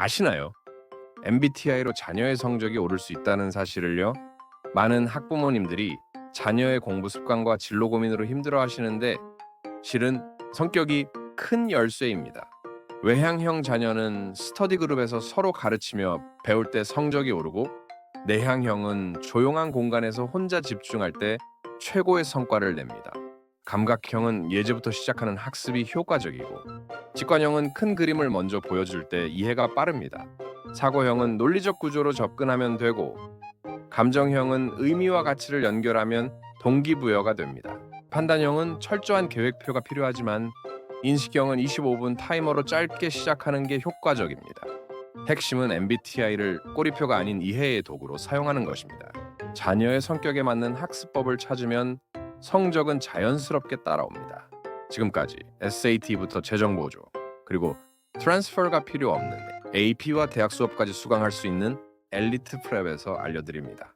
아시나요? MBTI로 자녀의 성적이 오를 수 있다는 사실을요. 많은 학부모님들이 자녀의 공부 습관과 진로 고민으로 힘들어 하시는데 실은 성격이 큰 열쇠입니다. 외향형 자녀는 스터디 그룹에서 서로 가르치며 배울 때 성적이 오르고 내향형은 조용한 공간에서 혼자 집중할 때 최고의 성과를 냅니다. 감각형은 예제부터 시작하는 학습이 효과적이고 직관형은 큰 그림을 먼저 보여줄 때 이해가 빠릅니다. 사고형은 논리적 구조로 접근하면 되고 감정형은 의미와 가치를 연결하면 동기부여가 됩니다. 판단형은 철저한 계획표가 필요하지만 인식형은 25분 타이머로 짧게 시작하는 게 효과적입니다. 핵심은 MBTI를 꼬리표가 아닌 이해의 도구로 사용하는 것입니다. 자녀의 성격에 맞는 학습법을 찾으면 성적은 자연스럽게 따라옵니다. 지금까지 SAT부터 재정 보조 그리고 트랜스퍼가 필요 없는 AP와 대학 수업까지 수강할 수 있는 엘리트 프랩에서 알려드립니다.